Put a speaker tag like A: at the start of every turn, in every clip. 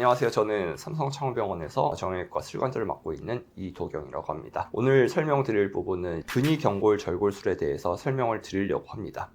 A: 안녕하세요. 저는 삼성창원병원에서 정형외과 실관자를 맡고 있는 이도경이라고 합니다. 오늘 설명드릴 부분은 근위경골 절골술에 대해서 설명을 드리려고 합니다.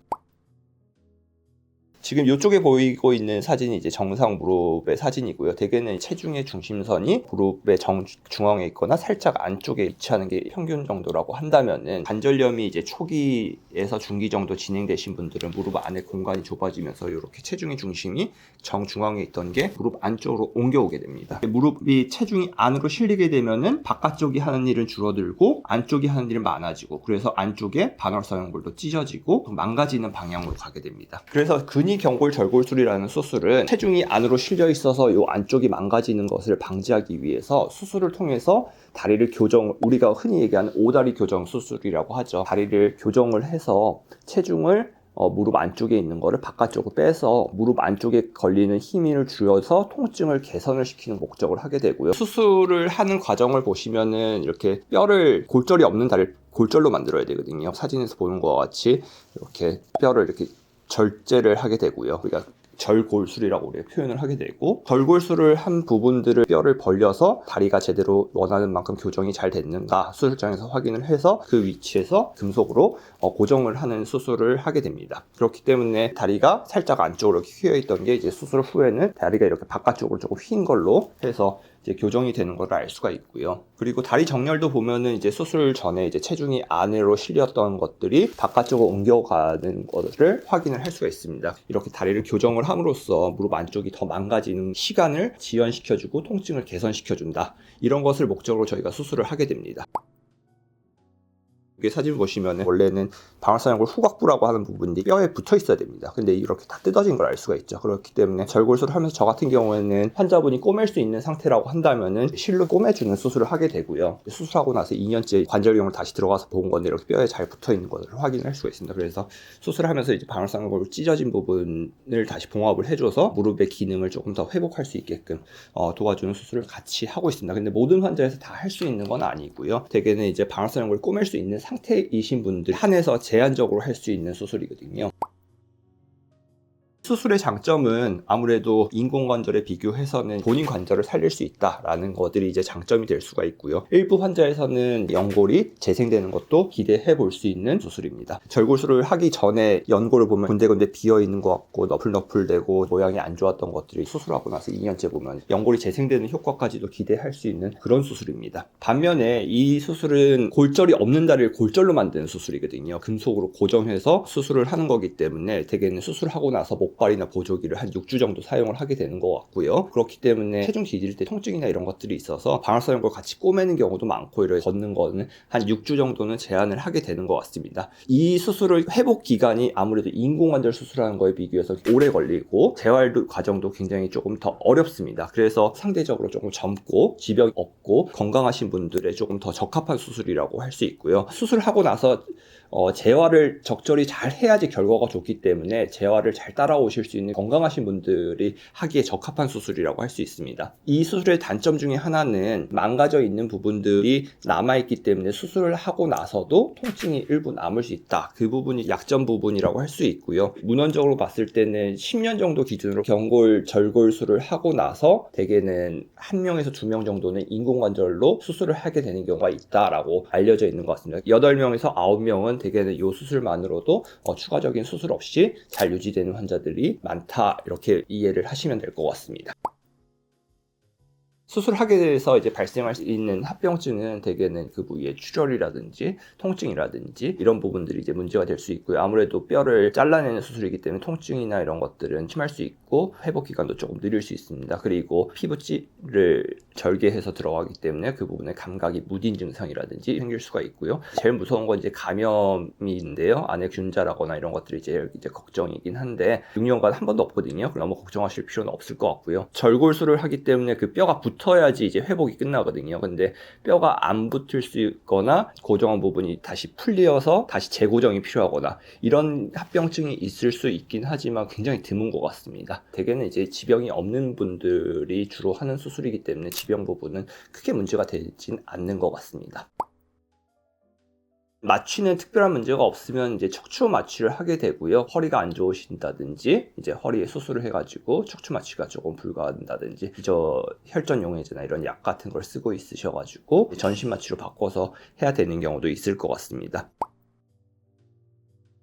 A: 지금 이쪽에 보이고 있는 사진이 이제 정상 무릎의 사진이고요. 대개는 체중의 중심선이 무릎의 정, 중앙에 있거나 살짝 안쪽에 위치하는 게 평균 정도라고 한다면은 관절염이 이제 초기에서 중기 정도 진행되신 분들은 무릎 안에 공간이 좁아지면서 이렇게 체중의 중심이 정 중앙에 있던 게 무릎 안쪽으로 옮겨오게 됩니다. 무릎이 체중이 안으로 실리게 되면은 바깥쪽이 하는 일은 줄어들고 안쪽이 하는 일은 많아지고 그래서 안쪽에 반월사연골도 찢어지고 망가지는 방향으로 가게 됩니다. 그래서 근위 경골 절골술이라는 수술은 체중이 안으로 실려 있어서 이 안쪽이 망가지는 것을 방지하기 위해서 수술을 통해서 다리를 교정 우리가 흔히 얘기하는 오다리 교정 수술이라고 하죠. 다리를 교정을 해서 체중을 어, 무릎 안쪽에 있는 거를 바깥쪽으로 빼서 무릎 안쪽에 걸리는 힘을 줄여서 통증을 개선을 시키는 목적을 하게 되고요. 수술을 하는 과정을 보시면은 이렇게 뼈를 골절이 없는 다리를 골절로 만들어야 되거든요. 사진에서 보는 것과 같이 이렇게 뼈를 이렇게 절제를 하게 되고요. 우리가 절골술이라고 우리가 표현을 하게 되고 절골술을 한 부분들을 뼈를 벌려서 다리가 제대로 원하는 만큼 교정이 잘 됐는가 수술장에서 확인을 해서 그 위치에서 금속으로 어, 고정을 하는 수술을 하게 됩니다. 그렇기 때문에 다리가 살짝 안쪽으로 휘어 있던 게 이제 수술 후에는 다리가 이렇게 바깥쪽으로 조금 휜 걸로 해서 이제 교정이 되는 걸 알 수가 있고요. 그리고 다리 정렬도 보면은 이제 수술 전에 이제 체중이 안으로 실렸던 것들이 바깥쪽으로 옮겨가는 것을 확인을 할 수가 있습니다. 이렇게 다리를 교정을 함으로써 무릎 안쪽이 더 망가지는 시간을 지연시켜주고 통증을 개선시켜준다. 이런 것을 목적으로 저희가 수술을 하게 됩니다. 이게 사진 보시면 원래는 방울사연골 후각부라고 하는 부분이 뼈에 붙어 있어야 됩니다. 근데 이렇게 다 뜯어진 걸 알 수가 있죠. 그렇기 때문에 절골술을 하면서 저 같은 경우에는 환자분이 꼬맬 수 있는 상태라고 한다면은 실로 꼬매주는 수술을 하게 되고요. 수술하고 나서 2년째 관절용을 다시 들어가서 본 건데 이렇게 뼈에 잘 붙어 있는 것을 확인할 수가 있습니다. 그래서 수술하면서 이제 방울사연골 찢어진 부분을 다시 봉합을 해줘서 무릎의 기능을 조금 더 회복할 수 있게끔 어, 도와주는 수술을 같이 하고 있습니다. 근데 모든 환자에서 다 할 수 있는 건 아니고요. 대개는 이제 방울사연골을 꼬맬 수 있는 상태이신 분들 한해서 제한적으로 할 수 있는 수술이거든요. 수술의 장점은 아무래도 인공관절에 비교해서는 본인 관절을 살릴 수 있다라는 것들이 이제 장점이 될 수가 있고요. 일부 환자에서는 연골이 재생되는 것도 기대해 볼 수 있는 수술입니다. 절골술을 하기 전에 연골을 보면 군데군데 비어 있는 것 같고 너플너플되고 모양이 안 좋았던 것들이 수술하고 나서 2년째 보면 연골이 재생되는 효과까지도 기대할 수 있는 그런 수술입니다. 반면에 이 수술은 골절이 없는 다리를 골절로 만드는 수술이거든요. 금속으로 고정해서 수술을 하는 거기 때문에 대개는 수술하고 나서 목 목발이나 보조기를 한 6주 정도 사용을 하게 되는 것 같고요. 그렇기 때문에 체중 뒤질 때 통증이나 이런 것들이 있어서 방울사용걸 같이 꼬매는 경우도 많고 이렇게 걷는 거는 한 6주 정도는 제한을 하게 되는 것 같습니다. 이 수술을 회복 기간이 아무래도 인공관절 수술하는 거에 비교해서 오래 걸리고 재활 과정도 굉장히 조금 더 어렵습니다. 그래서 상대적으로 조금 젊고 지병 없고 건강하신 분들의 조금 더 적합한 수술이라고 할 수 있고요. 수술하고 나서 어, 재활을 적절히 잘 해야지 결과가 좋기 때문에 재활을 잘 따라오실 수 있는 건강하신 분들이 하기에 적합한 수술이라고 할 수 있습니다. 이 수술의 단점 중에 하나는 망가져 있는 부분들이 남아있기 때문에 수술을 하고 나서도 통증이 일부 남을 수 있다. 그 부분이 약점 부분이라고 할 수 있고요. 문헌적으로 봤을 때는 10년 정도 기준으로 경골 절골술을 하고 나서 대개는 한 명에서 두 명 정도는 인공관절로 수술을 하게 되는 경우가 있다라고 알려져 있는 것 같습니다. 8명에서 9명은 대개는 이 수술만으로도 어, 추가적인 수술 없이 잘 유지되는 환자들이 많다 이렇게 이해를 하시면 될 것 같습니다. 수술하게 돼서 이제 발생할 수 있는 합병증은 대개는 그 부위의 출혈이라든지 통증이라든지 이런 부분들이 이제 문제가 될 수 있고요. 아무래도 뼈를 잘라내는 수술이기 때문에 통증이나 이런 것들은 심할 수 있고 회복 기간도 조금 느릴 수 있습니다. 그리고 피부찌를 절개해서 들어가기 때문에 그 부분에 감각이 무딘 증상이라든지 생길 수가 있고요. 제일 무서운 건 이제 감염인데요. 안에 균자라거나 이런 것들이 제일 이제 걱정이긴 한데 6년간 한 번도 없거든요. 너무 걱정하실 필요는 없을 것 같고요. 절골술을 하기 때문에 그 뼈가 붙 붙어야지 이제 회복이 끝나거든요. 근데 뼈가 안 붙을 수 있거나 고정한 부분이 다시 풀려서 다시 재고정이 필요하거나 이런 합병증이 있을 수 있긴 하지만 굉장히 드문 것 같습니다. 대개는 이제 지병이 없는 분들이 주로 하는 수술이기 때문에 지병 부분은 크게 문제가 되진 않는 것 같습니다. 마취는 특별한 문제가 없으면 이제 척추 마취를 하게 되고요. 허리가 안 좋으신다든지 이제 허리에 수술을 해가지고 척추 마취가 조금 불가한다든지 저 혈전 용해제나 이런 약 같은 걸 쓰고 있으셔가지고 전신 마취로 바꿔서 해야 되는 경우도 있을 것 같습니다.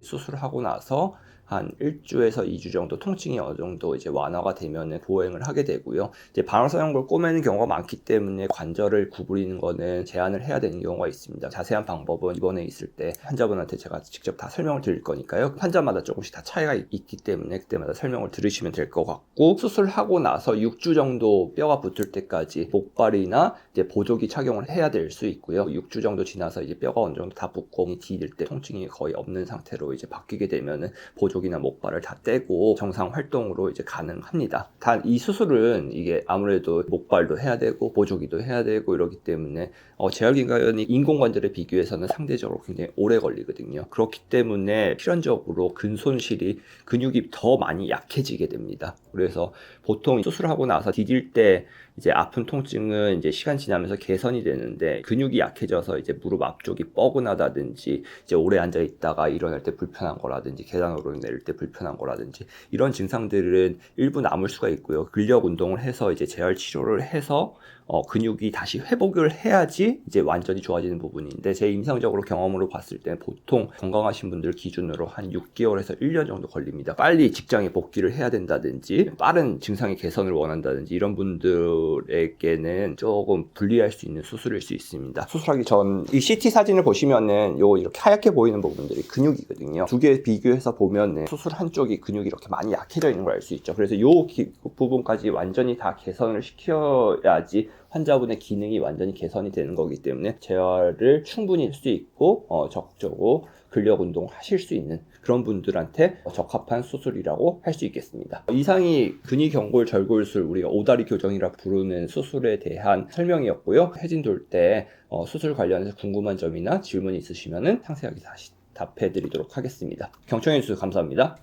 A: 수술하고 나서 한 1주에서 2주 정도 통증이 어느 정도 이제 완화가 되면은 보행을 하게 되고요. 이제 방사형을 꼬매는 경우가 많기 때문에 관절을 구부리는 거는 제한을 해야 되는 경우가 있습니다. 자세한 방법은 이번에 있을 때 환자분한테 제가 직접 다 설명을 드릴 거니까요. 환자마다 조금씩 다 차이가 있- 있기 때문에 그때마다 설명을 들으시면 될 것 같고 수술하고 나서 6주 정도 뼈가 붙을 때까지 목발이나 이제 보조기 착용을 해야 될 수 있고요. 6주 정도 지나서 이제 뼈가 어느 정도 다 붙고 디딜 때 통증이 거의 없는 상태로 이제 바뀌게 되면은 보조기 나 목발을 다 떼고 정상 활동으로 이제 가능합니다. 단 이 수술은 이게 아무래도 목발도 해야 되고 보조기도 해야 되고 이러기 때문에 어, 재활긴가연이 인공관절에 비교해서는 상대적으로 굉장히 오래 걸리거든요. 그렇기 때문에 필연적으로 근손실이 근육이 더 많이 약해지게 됩니다. 그래서 보통 수술하고 나서 디딜 때 이제 아픈 통증은 이제 시간 지나면서 개선이 되는데 근육이 약해져서 이제 무릎 앞쪽이 뻐근하다든지 이제 오래 앉아 있다가 일어날 때 불편한 거라든지 계단 오르내릴 때 불편한 거라든지 이런 증상들은 일부 남을 수가 있고요. 근력 운동을 해서 이제 재활 치료를 해서 어, 근육이 다시 회복을 해야지 이제 완전히 좋아지는 부분인데 제 임상적으로 경험으로 봤을 때 보통 건강하신 분들 기준으로 한 6개월에서 1년 정도 걸립니다. 빨리 직장에 복귀를 해야 된다든지 빠른 증상의 개선을 원한다든지 이런 분들에게는 조금 불리할 수 있는 수술일 수 있습니다. 수술하기 전 이 CT 사진을 보시면은 요 이렇게 하얗게 보이는 부분들이 근육이거든요. 두 개 비교해서 보면은 수술 한쪽이 근육이 이렇게 많이 약해져 있는 걸 알 수 있죠. 그래서 요 기- 부분까지 완전히 다 개선을 시켜야지 환자분의 기능이 완전히 개선이 되는 거기 때문에 재활을 충분히 할 수 있고 어, 적극적으로 근력 운동을 하실 수 있는 그런 분들한테 적합한 수술이라고 할 수 있겠습니다. 이상이 근위경골 절골술 우리가 오다리 교정이라 부르는 수술에 대한 설명이었고요. 해진 돌때 어, 수술 관련해서 궁금한 점이나 질문이 있으시면 상세하게 다시 답해 드리도록 하겠습니다. 경청해 주셔서 감사합니다.